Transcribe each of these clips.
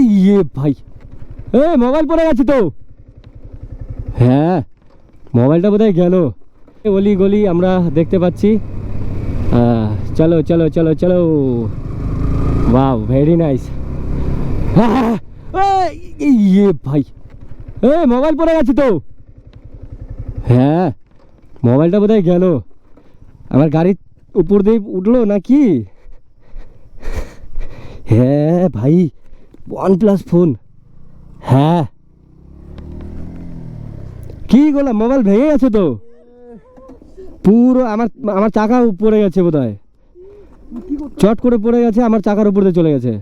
ইয়ে ভাই। এ, মোবাইল পড়ে গেছে তো। হ্যাঁ মোবাইলটা বোধহয় গেল। গলি গলি আমরা দেখতে পাচ্ছি। চলো চলো চলো চলো। বাহ ভেরি নাইস ইয়ে ভাই। এ, মোবাইল পড়ে গেছে তো। হ্যাঁ মোবাইলটা বোধহয় গেল। আমার গাড়ির উপর দিয়ে উঠল নাকি? হ্যাঁ ভাই ওয়ান প্লাস ফোন হ্যাঁ। কি করলাম মোবাইল ভেঙে গেছে তো? পুরো আমার আমার চাকা পড়ে গেছে বোধ হয় চট করে পড়ে গেছে আমার চাকার উপর দিয়ে চলে গেছে।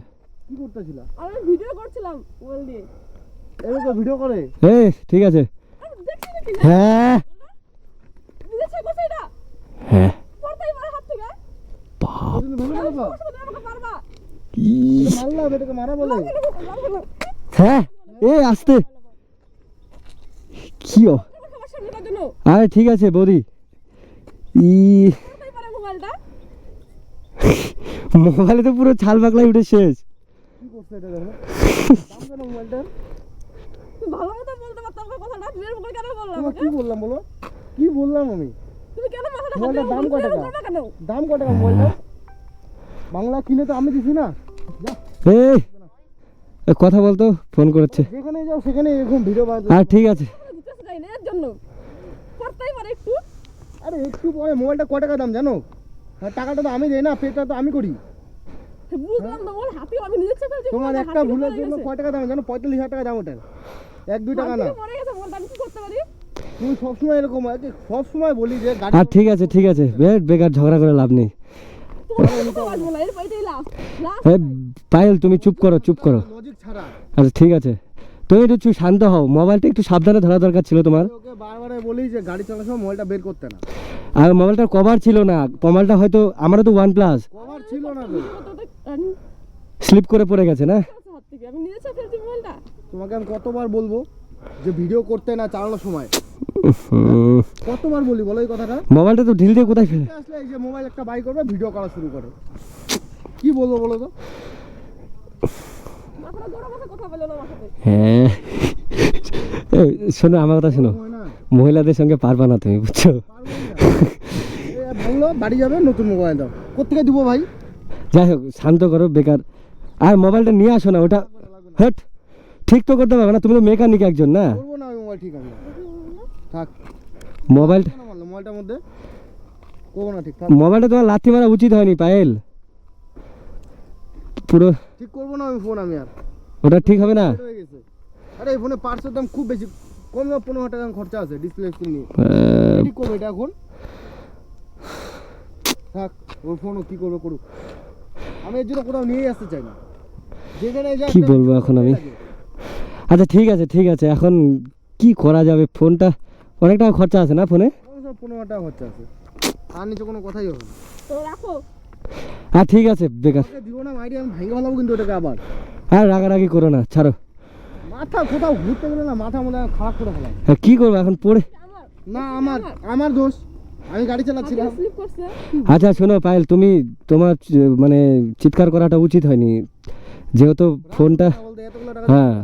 কি করতেছিল? আমি ভিডিও করছিলাম মোবাইল দিয়ে। এরকম ভিডিও করে? এ ঠিক আছে। হ্যাঁ। হ্যাঁ। হ্যাঁ এ আসতে। কি ও? আমার সামনে জন্য আরে ঠিক আছে বৌদি। ই। মোবাইলে তো পুরো ছাল পাকলাই উঠে শেষ। ভালো মতো বলতে পারতাম কথাটা কেন বললাম কি বললাম বলো? কি বললাম আমি? তুমি কেন মাথাটা দাম কত টাকা? কেন? দাম কত টাকা মোবাইলটা বাংলা কিনে তো আমি দিছি না। এই কথা বলতো ফোন করেছে। যেখানে যাও সেখানে এরকম ভিডিও বানাতে আর ঠিক আছে। এর জন্য পারে একটু আরে একটু পরে মোবাইলটা ক টাকা দাম জানো? আর টাকাটা তো আমি দেই না পেটা তো আমি করি। বুঝলাম না বল হাতে আমি নিজে চেক তোমার একটা ভুলের জন্য। কয় টাকা দাম জানো? পঁয়তাল্লিশ হাজার টাকা দাম ওটার। এক দুই টাকা না। থেকে পড়ে গেছে মোবাইলটা আমি কি করতে পারি? তুমি সবসময় এরকম সবসময় বলি যে গাড়ি ঠিক আছে ঠিক আছে। বেশ বেকার ঝগড়া করে লাভ নেই। পায়েল তুমি চুপ করো চুপ করো। আচ্ছা ঠিক আছে। তুমি একটু শান্ত হও। মোবাইলটা একটু সাবধানে ধরা দরকার ছিল তোমার। বারবার বলি যে গাড়ি চালানোর সময় মোবাইলটা বের করতে না। আর মোবাইলটার কভার ছিল না। মোবাইলটা হয়তো আমারও তো ওয়ান প্লাস কভার ছিল না স্লিপ করে পড়ে গেছে না? তোমাকে আমি কতবার বলব যে ভিডিও করতে না চালানোর সময়? কতবার বলি বলো এই কথাটা? মোবাইলটা তো ঢিল দিয়ে কোথায় ফেলে? আসলে এই যে মোবাইল একটা বাই করবে ভিডিও করা শুরু করে কি বলব বলো তো? হ্যাঁ। শোনো আমার কথা শোনো। মহিলাদের সঙ্গে পারবা না তুমি বুঝছ? ভাঙলো বাড়ি যাবে নতুন মোবাইল দাও। কোথেকে দিব ভাই? যাই হোক শান্ত করো বেকার। আর মোবাইলটা নিয়ে আসো না ওটা হট ঠিক তো করতে পারবে না তুমি তো মেকানিক একজন না। করব না মোবাইল ঠিক আছে। থাক। মোবাইল মোবাইলটার মধ্যে? করব না ঠিক মোবাইলটা তোমার লাথি মারা উচিত হয়নি পায়েল। পুরো ঠিক করব না আমি ফোন আমি আর। ওটা ঠিক হবে না? আরে এই ফোনে পার্টসের দাম খুব বেশি। কম দাম পনেরো হাজার টাকা খরচা আছে ডিসপ্লে স্ক্রিন নিয়ে। ঠিক করবে এটা এখন। থাক ওর ফোনও কি করবে করুক। আমি এর জন্য কোথাও নিয়ে আসতে চাই না। যেখানে কি বলব এখন আমি? আচ্ছা ঠিক আছে ঠিক আছে। এখন কি করা যাবে? ফোনটা অনেক টাকা খরচা আছে না ফোনে? পনেরো টাকা খরচা আছে। আর নিচে কোনো কথাই হবে না। তো রাখো। আর ঠিক আছে বেকার। ওকে না মাইরি আমি ভেঙে ফেলাবো কিন্তু ওটাকে আবার। আর রাগারাগি করো না ছাড়ো। মাথা কোথাও ঘুরতে গেলে না মাথা মধ্যে খারাপ করে ফেলাম আর কি করব এখন পড়ে? না আমার আমার দোষ। আমি গাড়ি চালাচ্ছিলাম আচ্ছা শোনো পায়েল তুমি তোমার মানে চিৎকার করাটা উচিত হয়নি। যেহেতু ফোনটা হ্যাঁ।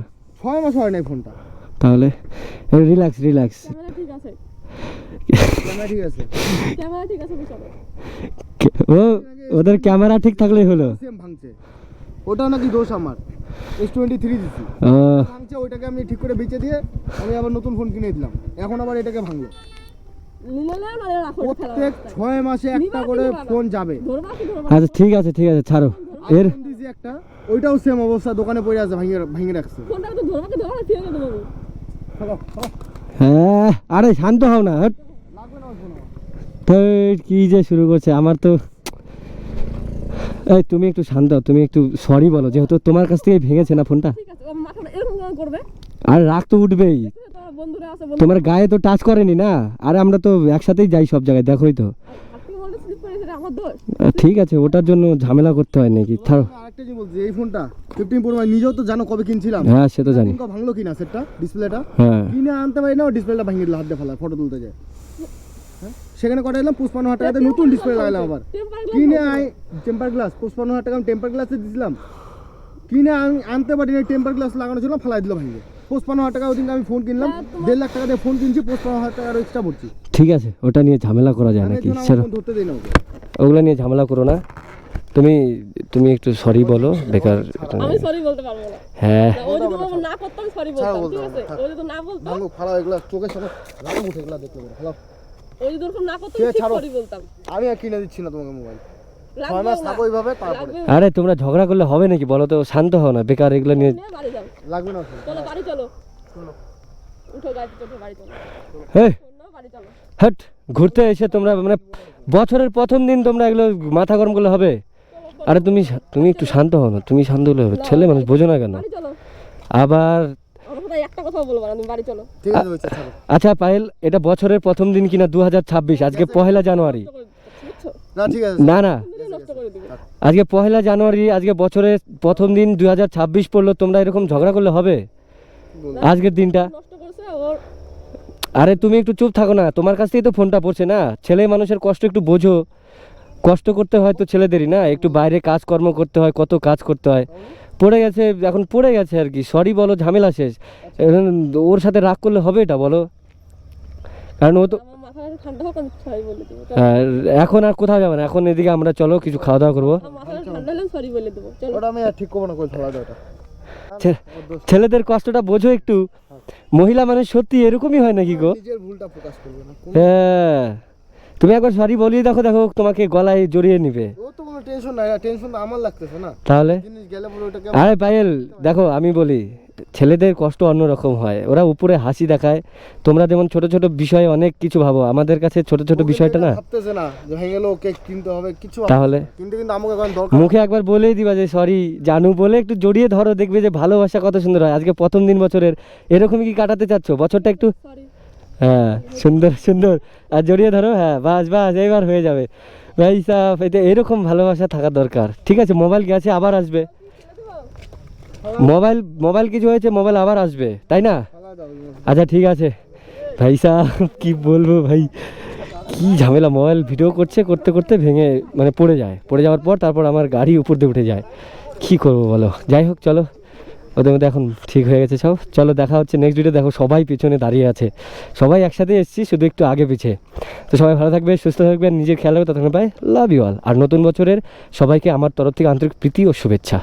ছয় মাস হয় নাই ফোনটা। তাহলে রিল্যাক্স রিল্যাক্স ঠিক আছে। ক্যামেরা ঠিক আছে। ক্যামেরা ঠিক আছে বুঝছ ও ওদের ক্যামেরা ঠিক থাকলেই হলো। সেম ভাঙছে। ওটাও নাকি দোষ আমার। এস টোয়েন্টি থ্রি দিচ্ছি ভাঙছে ওইটাকে আমি ঠিক করে বেচে দিয়ে আমি আবার নতুন ফোন কিনে দিলাম। এখন আবার এটাকে ভাঙলো। প্রত্যেক ছয় মাসে একটা করে ফোন যাবে। আচ্ছা ঠিক আছে ঠিক আছে ছাড়ো। এর একটা ওইটাও সেম অবস্থা দোকানে পড়ে আছে ভাঙিয়ে ভাঙিয়ে রাখছে। ফোনটা তো ধরবা কি ধরবা ফিরে দেবো। হ্যাঁ আরে শান্ত হও না আমার। কি যে শুরু করছে আমার তো এই তুমি একটু শান্ত তুমি একটু সরি বলো যেহেতু তোমার কাছ থেকে ভেঙেছে না ফোনটা। আর রাগ তো উঠবেই। তোমার গায়ে তো টাচ করেনি না? আর আমরা তো একসাথেই যাই সব জায়গায় দেখোই তো। ঠিক আছে ওটার জন্য ঝামেলা করতে হয় নাকি? ছাড়ো আমি আরেকটা জিনিস বলছি এই ফোনটা ফিফটিন প্রো নিজেও তো জানো কবে কিনছিলাম। হ্যাঁ সে তো জানি। ভাঙলো কিনা সেটটা ডিসপ্লেটা? হ্যাঁ। কিনে আনতে পারি না ডিসপ্লেটা ভাঙিয়ে দিল হাত দিয়ে ফেলা ফটো তুলতে যায় হ্যাঁ? সেখানে কটা এলাম পুষ্পান্ন হাজার টাকাতে নতুন ডিসপ্লে লাগালাম আবার। কিনে আই টেম্পার গ্লাস পুষ্পান্ন হাজার টাকা আমি টেম্পার গ্লাসে দিয়েছিলাম কিনে আন- আনতে পারি না টেম্পার গ্লাস লাগানো ছিল ফেলাই দিল ভাঙবে পঁচপান্ন হাজার টাকা ওদিনকে আমি ফোন কিনলাম হ্যাঁ, দেড় লাখ টাকা দিয়ে ফোন কিনছি পঁচপান্ন হাজার টাকার এক্সট্রা ভরছি। ঠিক আছে ওটা নিয়ে ঝামেলা করা যায় নাকি? ধরতে দিই না ওকে। ওগুলো নিয়ে ঝামেলা করো না। তুমি তুমি একটু সরি বলো বেকার আমি সরি বলতে পারব না। হ্যাঁ। না, ও যদি না করতাম সরি বলতাম ঠিক আছে? ও যদি না বলতাম। ভাঙো ফালাও এগুলো চোখের সামনে লাগাবো উঠে এগুলো দেখতে পারো ফালাও। ও যদি ওরকম না করতাম ঠিক আছে, ঠিক ছাড়ো। সরি বলতাম। আমি আর কিনে দিচ্ছি না তোমাকে মোবাইল আরে তোমরা ঝগড়া করলে হবে নাকি বলো তো শান্ত হও না বেকার এগুলো নিয়ে লাগবে না ফোন। চলো বাড়ি চলো। উঠো গাড়িতে চলো বাড়ি চলো। হে ফোন নাও, বাড়ি চলো। হট! ঘুরতে এসে তোমরা মানে বছরের প্রথম দিন তোমরা এগুলো মাথা গরম করলে হবে। আরে তুমি তুমি একটু শান্ত হও না তুমি শান্ত হলে হবে। ছেলে মানুষ বোঝো না কেন? আবার আমার কথা একটা কথা বলব না তুমি বাড়ি চলো। ঠিক আছে হয়েছে ছাড়ো আচ্ছা পায়েল এটা বছরের প্রথম দিন কিনা দু হাজার ছাব্বিশ আজকে পহেলা জানুয়ারি। না না আজকে পহেলা জানুয়ারি আজকে বছরের প্রথম দিন দু হাজার ছাব্বিশ পড়ল তোমরা এরকম ঝগড়া করলে হবে? আজকের দিনটা? নষ্ট করছে ওর আরে তুমি একটু চুপ থাকো না তোমার কাছ থেকেই তো ফোনটা পড়ছে না। ছেলে মানুষের কষ্ট একটু বোঝো। কষ্ট করতে হয় তো ছেলেদেরই না একটু বাইরে কাজকর্ম করতে হয় কত কাজ করতে হয়। পড়ে গেছে এখন পড়ে গেছে আর কি সরি বলো ঝামেলা শেষ। ওর সাথে রাগ করলে হবে এটা বলো। কারণ ও তো। আর এখন আর কোথাও যাবে না এখন এদিকে আমরা চলো কিছু খাওয়া দাওয়া করব। আমার মাথা ঠান্ডা হলে সরি বলে দেবো। চলো। ওটা আমি আর ঠিক করব না ছেলেদের কষ্টটা বোঝো একটু। মহিলা মানুষ সত্যি এরকমই হয় নাকি গো? হ্যাঁ। তুমি একবার সরি বলিয়ে দেখো দেখো তোমাকে গলায় জড়িয়ে নিবে। তাহলে? আরে পায়েল দেখো আমি বলি ছেলেদের কষ্ট অন্যরকম হয়। ওরা উপরে হাসি দেখায়। তোমরা যেমন ছোট ছোট বিষয়ে অনেক কিছু ভাবো আমাদের কাছে ছোট ছোট বিষয়টা না। ভাবতেছে না যে ভেঙে গেলো ওকে কিনতে হবে কিছু ভাবতেছে তাহলে? না। কিন্তু কিন্তু আমাকে এখন দরকার মুখে একবার বলেই দিবা যে সরি জানু বলে একটু জড়িয়ে ধরো দেখবে যে ভালোবাসা কত সুন্দর হয়। আজকে প্রথম দিন বছরের। এরকমই কি কাটাতে চাচ্ছ? বছরটা একটু হ্যাঁ সুন্দর সুন্দর। আর জড়িয়ে ধরো হ্যাঁ বাস বাস এইবার হয়ে যাবে। ভাই সাহ এরকম ভালোবাসা থাকা দরকার। ঠিক আছে মোবাইল গেছে আবার আসবে। মোবাইল মোবাইল কিছু হয়েছে, মোবাইল আবার আসবে, তাই না? আচ্ছা ঠিক আছে। ভাই সাহ, কি বলব ভাই? কি ঝামেলা, মোবাইল ভিডিও করছে, করতে করতে ভেঙে মানে পড়ে যায়। পড়ে যাওয়ার পর তারপর আমার গাড়ি উপর দিয়ে উঠে যায়। কি করব বলো? যাই হোক, চলো। ওদের মধ্যে এখন ঠিক হয়ে গেছে সব। চলো, দেখা হচ্ছে নেক্সট ভিডিও দেখো, সবাই পিছনে দাঁড়িয়ে আছে। সবাই একসাথে এসেছি, শুধু একটু আগে পিছে। তো সবাই ভালো থাকবে, সুস্থ থাকবে, নিজের খেয়াল রাখবে। ততক্ষণ পাই লাভ ইউ অল আর নতুন বছরের সবাইকে আমার তরফ থেকে আন্তরিক প্রীতি ও শুভেচ্ছা।